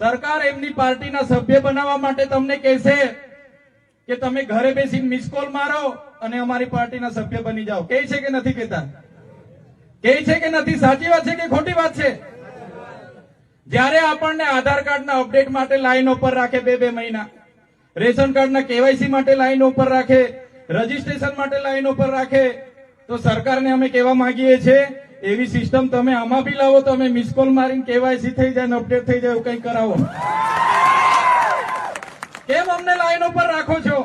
સરકાર એમની પાર્ટીના સભ્ય બનાવવા માટે તમને કહેશે કે તમે ઘરે બેસીને મિસ કોલ મારો અને અમારી પાર્ટીના સભ્ય બની જાઓ. કહે છે કે નથી કહેતા? કહે છે કે નથી? સાચી વાત છે કે ખોટી વાત છે? જ્યારે આપણને આધાર કાર્ડના અપડેટ માટે લાઈન ઉપર રાખે બે બે મહિના, રેશન કાર્ડના કેવાયસી માટે લાઈન ઉપર રાખે, રજીસ્ટ્રેશન માટે લાઈન ઉપર રાખે, તો સરકારને અમે કહેવા માંગીએ છીએ એવી સિસ્ટમ તમે આમાં બી લાવો તો અમે મિસ કોલ મારીને કેવાયસી થઈ જાય ને અપડેટ થઈ જાય એવું કંઈ કરાવો. કેમ અમને લાઈન ઉપર રાખો છો?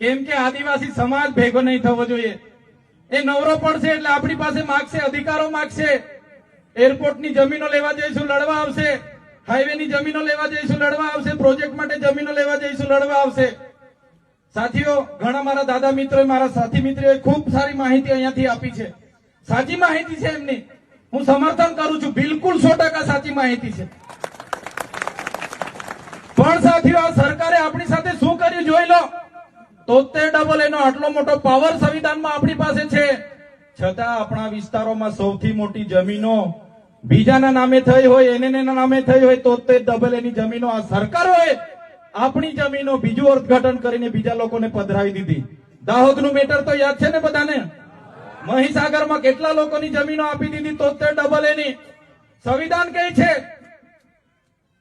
કેમ કે આદિવાસી સમાજ ભેગો નહીં થવો જોઈએ. એ નવરો પડશે એટલે આપણી પાસે માગશે, અધિકારો માગશે. એરપોર્ટની જમીનો લેવા જઈશું, લડવા આવશે. હાઈવેની જમીનો લેવા જઈશું, લડવા આવશે. પ્રોજેક્ટ માટે જમીનો લેવા જઈશું, લડવા આવશે. સાથીઓ, ઘણા મારા દાદા મિત્રોએ, મારા સાથી મિત્રોએ ખૂબ સારી માહિતી અહીંયાથી આપી છે. સાચી માહિતી છે એમની. હું સમર્થન કરું છું. બિલકુલ સો ટકા સાચી માહિતી છે. પણ સાથીઓ, આ સરકારે આપણી સાથે શું કર્યું જોઈ લો. તોતેર ડબલ એનો આટલો મોટો પાવર સંવિધાનમાં આપણી પાસે છે. છતાં આપણા વિસ્તારોમાં સૌથી મોટી જમીનો બીજાના નામે થઈ હોય એને નામે થઈ હોય, તોતેર ડબલ એની જમીનો આ સરકાર હોય, આપણી જમીનો બીજું અર્થઘટન કરીને બીજા લોકોને પધરાવી દીધી. દાહોદનું મેટર તો યાદ છે ને બધાને? મહીસાગરમાં કેટલા લોકોની જમીનો આપી દીધી? તોતેર ડબલ એની. સંવિધાન કહે છે,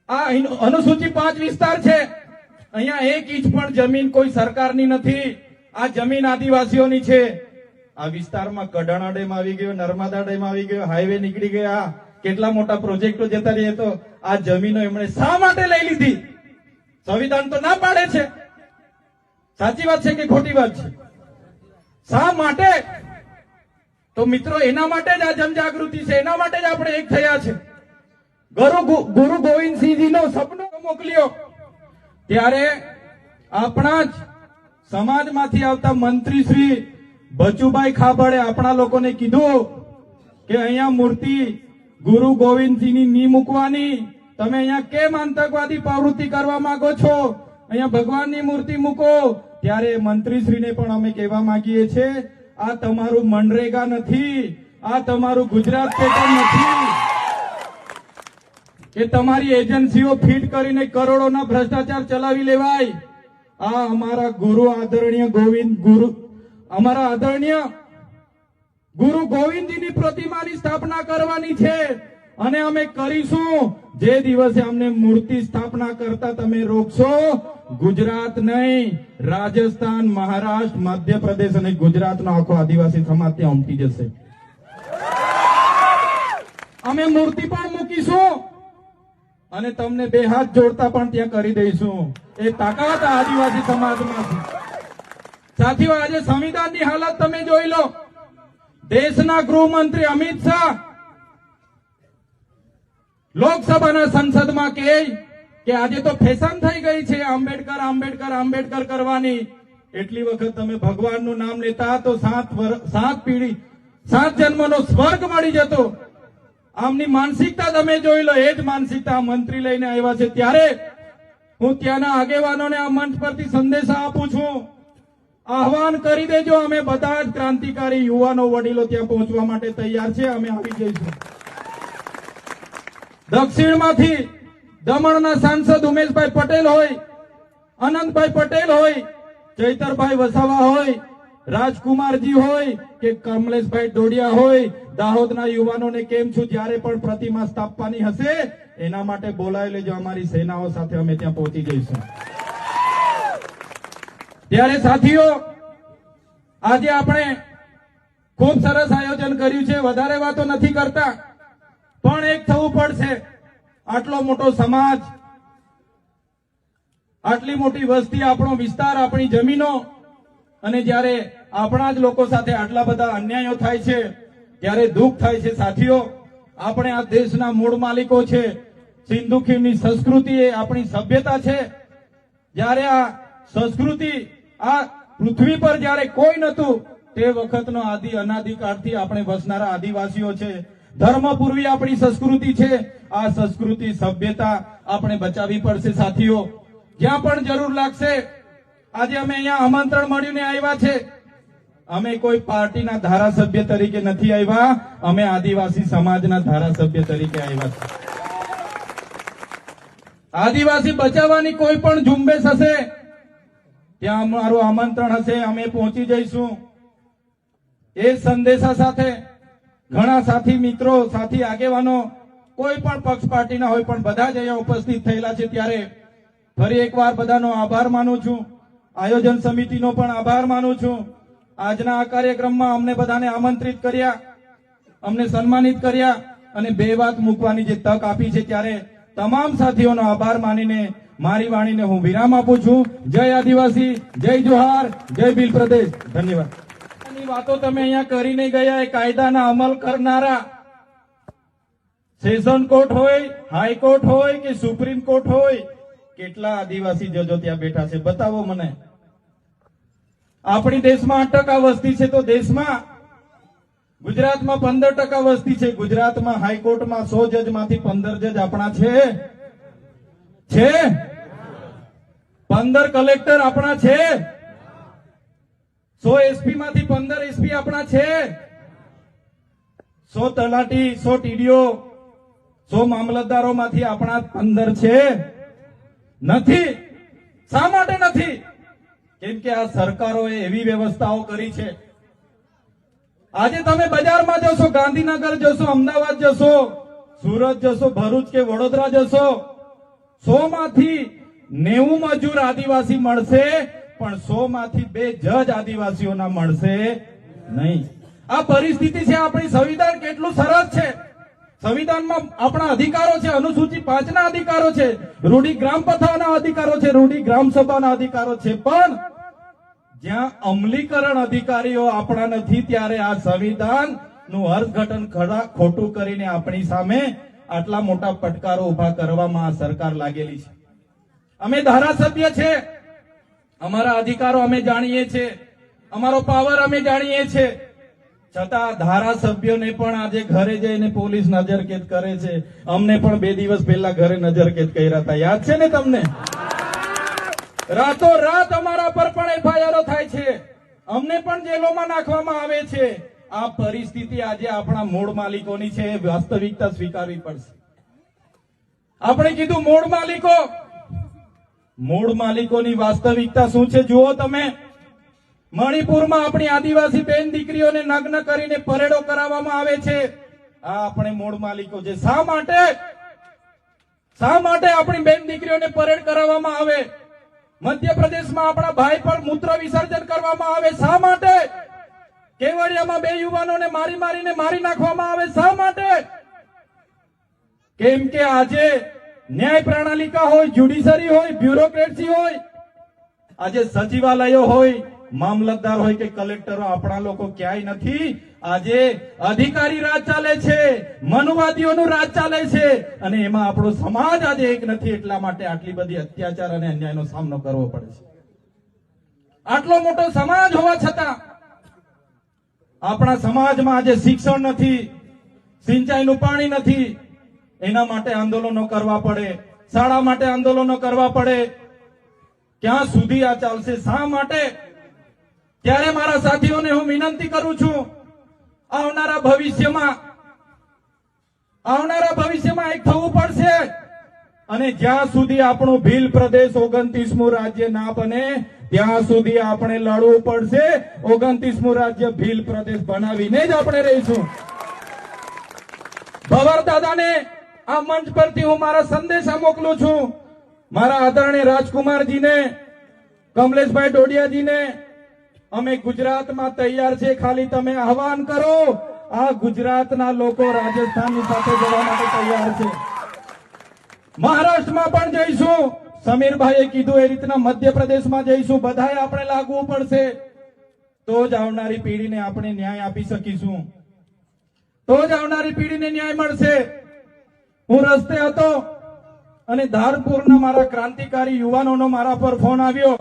આ અહિ- અનુસૂચિ પાંચ વિસ્તાર છે. અહીંયા એક ઇંચ પણ જમીન કોઈ સરકારની નથી. આ જમીન આદિવાસીઓની છે. આ વિસ્તારમાં કડાણા ડેમ આવી ગયો, નર્મદા ડેમ આવી ગયો, હાઈવે નીકળી ગયા. કેટલા મોટા પ્રોજેક્ટો જતા રહીએ તો આ જમીનો એમણે શા માટે લઈ લીધી? સંવિધાન તો ના પાડે છે. સાચી વાત છે કે ખોટી વાત છે? શા માટે? તો મિત્રો, એના માટે જ આ જનજાગૃતિ છે. એના માટે જ આપણે એક થયા છે. ગુરુ ગુ- ગુરુ ગોવિંદસિંહજીનો સપનો મોકલ્યો. ત્યારે આપણા જ સમાજમાંથી આવતા મંત્રી શ્રી બચુભાઈ ખાબડે આપણા લોકોને કીધું કે અહીંયા મૂર્તિ ગુરુ ગોવિંદસિંહની ની મૂકવાની. તમે અહીંયા કેમ આતંકવાદી પ્રવૃત્તિ કરવા માંગો છો? અહીંયા ભગવાનની મૂર્તિ મૂકો. ત્યારે મંત્રીશ્રીને પણ અમે કહેવા માંગીએ છીએ આ તમારું મનરેગા નથી, આ તમારું ગુજરાત પેટર્ન નથી. કે તમારી એજન્સીઓ ફીટ કરીને કરોડોના ભ્રષ્ટાચાર ચલાવી લેવાય. આ અમારા ગુરુ આદરણીય ગોવિંદ ગુરુ, અમારા આદરણીય ગુરુ ગોવિંદજીની પ્રતિમાની સ્થાપના કરવાની છે. અને અમે કરીશું. જે દિવસે અમને મૂર્તિ સ્થાપના કરતા તમે રોકશો ગુજરાત નહીં, રાજસ્થાન, મહારાષ્ટ્ર, મધ્યપ્રદેશ અને ગુજરાતનો આખો આદિવાસી સમાજ ત્યાં ઉમટી જશે. અમે મૂર્તિ પણ મૂકીશું અને તમને બે હાથ જોડતા પણ ત્યાં કરી દઈશું. એ તાકાત આદિવાસી સમાજમાં સાથીઓ, આજે સંવિધાનની હાલત તમે જોઈ લો. દેશના ગૃહમંત્રી અમિત શાહ લોકસભાના સંસદમાં કહે કે આજે તો ફેશન થઈ ગઈ છે આંબેડકર આંબેડકર આંબેડકર કરવાની. એટલી વખત તમે ભગવાનનું નામ લેતા તો સાત સાત પીઢી, સાત જન્મનો સ્વર્ગ મળી જતો. આમની માનસિકતા તમે જોઈ લો, એ જ માનસિકતા મંત્રી લઈને આવ્યા છે. ત્યારે હું ત્યાંના આગેવાનોને આ મંચ પરથી સંદેશા આપું છું. આહવાન કરી દેજો, અમે બધા જ ક્રાંતિકારી યુવાનો વડીલો ત્યાં પહોંચવા માટે તૈયાર છે. અમે આવી જઈશું. દક્ષિણમાંથી દમણના સાંસદ ઉમેશભાઈ પટેલ હોય, અનંતભાઈ પટેલ હોય, ચૈતરભાઈ વસાવા હોય, રાજકુમારજી હોય કે કમલેશભાઈ ડોડિયા હોય, દાહોદના યુવાનોને કેમ છું, જ્યારે પણ પ્રતિમા સ્થાપવાની હશે, એના માટે બોલાવી લેજો, અમારી સેનાઓ સાથે અમે ત્યાં પહોંચી જઈશું. ત્યારે સાથીઓ, આજે આપણે ખૂબ સરસ આયોજન કર્યું છે, વધારે વાતો નથી કરતા, પણ એક થવું પડશે. આટલો મોટો સમાજ, આટલી મોટી વસ્તી, આપણો વિસ્તાર, આપણી જમીનો, અને જ્યારે આપણા જ લોકો સાથે આટલા બધા અન્યાયો થાય છે ત્યારે દુઃખ થાય છે, સાથીઓ, આપણે આ દેશના મૂળ માલિકો છે સિંધુ ખીણની સંસ્કૃતિ એ આપણી સભ્યતા છે. જ્યારે આ સંસ્કૃતિ, આ પૃથ્વી પર જ્યારે કોઈ નતું તે વખતનો આદિ અનાદિકાળથી આપણે વસનારા આદિવાસીઓ છે. ધર્મપૂર્વી આપણી સંસ્કૃતિ છે. આ સંસ્કૃતિ સભ્યતા આપણે બચાવવી પડશે સાથીઓ. જ્યાં પણ જરૂર લાગશે, આજે અમે અહીંયા આમંત્રણ મળીને આવ્યા છે. અમે કોઈ પાર્ટીના ધારાસભ્ય તરીકે નથી આવ્યા. અમે આદિવાસી સમાજના ધારાસભ્ય તરીકે આવ્યા છે આદિવાસી બચાવવાની કોઈ પણ ઝુંબેશ હશે, ત્યાં અમારું આમંત્રણ હશે, અમે પહોંચી જઈશું. એ સંદેશા સાથે ઘણા સાથી મિત્રો, સાથી આગેવાનો, કોઈ પણ પક્ષ પાર્ટીના હોય પણ બધા જ અહીંયા ઉપસ્થિત થયેલા છે ત્યારે ફરી એકવાર બધાનો આભાર માનું છું. આયોજન સમિતિનો પણ આભાર માનું છું. આજના આ કાર્યક્રમમાં અમને બધાને આમંત્રિત કર્યા, અમને સન્માનિત કર્યા અને બે વાત મૂકવાની જે તક આપી છે ત્યારે તમામ સાથીઓનો આભાર માનીને મારી વાણીને હું વિરામ આપું છું. જય આદિવાસી, જય જોહાર, જય ભીલ પ્રદેશ. ધન્યવાદ. વાતો તમે અહીંયા કરીને ગયા કાયદાના અમલ કરનારા. સેશન કોર્ટ હોય હાઈકોર્ટ હોય કે સુપ્રીમ કોર્ટ હોય, કેટલા આદિવાસી જજો ત્યાં બેઠા છે, બતાવો મને. આપણી દેશમાં આઠ ટકા વસ્તી છે તો દેશમાં ગુજરાતમાં પંદર ટકા વસ્તી છે, ગુજરાતમાં હાઈકોર્ટમાં સો જજમાંથી પંદર જજ આપણા છે. છે? પંદર કલેક્ટર આપણા છે? સો એસપી માંથી પંદર એસપી આપણા છે. સો તલાટી, સો ટીડીઓ, સો મામલતદારો માંથી આપણા પંદર છે. નથી. શા માટે નથી? કેમ કે આ સરકારોએ એવી વ્યવસ્થાઓ કરી છે. આજે તમે બજારમાં જશો, ગાંધીનગર જશો, અમદાવાદ જશો, સુરત જશો, ભરૂચ કે વડોદરા જશો સો માંથી નેવું મજૂર આદિવાસી મળશે. પણ સો માંથી બે જજ આદિવાસીઓના મળશે નહીં. આ પરિસ્થિતિ છે, આપણી સંવિધાન કેટલું સરસ છે. સંવિધાનમાં આપણા અધિકારો છે અનુસૂચિ પાંચના અધિકારો છે, રૂઢી ગ્રામ પથાના અધિકારો છે, રૂઢી ગ્રામ સભાના અધિકારો છે, પણ જ્યાં અમલીકરણ અધિકારીઓ આપણા નથી, ત્યારે આ સંવિધાનનું અર્થઘટન ખોટું કરીને આપણી સામે આટલા મોટા પડકારો ઊભા કરવામાં આ સરકાર લાગેલી છે. અમે ધારાસભ્ય છે. અમારા અધિકારો અમે જાણીએ છીએ અમારો પાવર અમે જાણીએ છીએ છતાં ધારાસભ્યોને પણ આજે ઘરે જઈને પોલીસ નજરકેદ કરે છે. અમને પણ બે દિવસ પહેલા ઘરે નજરકેદ કર્યા હતા. યાદ છે ને તમને? રાતો રાત અમારા પર પણ એફઆઈઆર થાય છે. અમને પણ જેલોમાં નાખવામાં આવે છે. આ પરિસ્થિતિ આજે આપણા મૂળ માલિકોની છે. વાસ્તવિકતા સ્વીકારવી પડશે. આપણે કીધું મૂળ માલિકો મૂળ માલિકોની વાસ્તવિકતા શું છે? જુઓ તમે. મણિપુરમાં આપણી આદિવાસી બેન દીકરીઓને નગ્ન કરીને પરેડો કરાવવામાં આવે છે. આ આપણે મૂળ માલિકો છે. શા માટે? શા માટે આપણી બેન દીકરીઓને પરેડ કરાવવામાં આવે? મધ્યપ્રદેશમાં આપણા ભાઈ પર મૂત્ર વિસર્જન કરવામાં આવે. શા માટે? કેવડિયામાં બે યુવાનોને મારી મારીને મારી નાખવામાં આવે. શા માટે? કેમ કે આજે ન્યાય પ્રણાલિકા હોય જ્યુડિશરી હોય બ્યુરોક્રેસી હોય, આજે સચિવાલયો હોય, મામલતદાર હોય કે કલેક્ટરો આપણા લોકો ક્યાંય નથી. આજે અધિકારી રાજ ચાલે છે, મનુવાદીઓનું રાજ ચાલે છે, અને એમાં આપણો સમાજ આજે એક નથી, એટલા માટે આટલી બધી અત્યાચાર અને અન્યાયનો સામનો કરવો પડે છે. આટલો મોટો સમાજ હોવા છતાં, આપણા સમાજમાં આજે શિક્ષણ નથી, સિંચાઈનું પાણી નથી એના માટે આંદોલનો કરવા પડે, શાળા માટે આંદોલનો કરવા પડે. ક્યાં સુધી આ ચાલશે? શા માટે? ત્યારે મારા સાથીઓને હું વિનંતી કરું છું, આવનારા ભવિષ્યમાં આવનારા ભવિષ્યમાં એક થવું પડશે. અને જ્યાં સુધી આપણું ભીલ પ્રદેશ ઓગણત્રીસમું રાજ્ય ના બને, ત્યાં સુધી આપણે લડવું પડશે. ઓગણત્રીસમું રાજ્ય ભીલ પ્રદેશ બનાવીને જ આપણે રહીશું. ભવર દાદાને આ મંચ પરથી હું મારા સંદેશા મોકલું છું. મારા આદરણીય રાજકુમારજીને, કમલેશભાઈ ડોડિયાજીને, અમે ગુજરાતમાં તૈયાર છે ખાલી તમે આહવાન કરો, આ ગુજરાતના લોકો રાજસ્થાનની સાથે જવા માટે તૈયાર છે. મહારાષ્ટ્રમાં પણ જઈશું. સમીરભાઈએ કીધું એ રીતના મધ્યપ્રદેશમાં જઈશું. બધાએ આપણે લાગવું પડશે. તો જ આવનારી પેઢીને આપણે ન્યાય આપી શકીશું. તો જ આવનારી પેઢીને ન્યાય મળશે. હું રસ્તે હતો અને ધારપુરના મારા ક્રાંતિકારી યુવાનોનો મારા પર ફોન આવ્યો.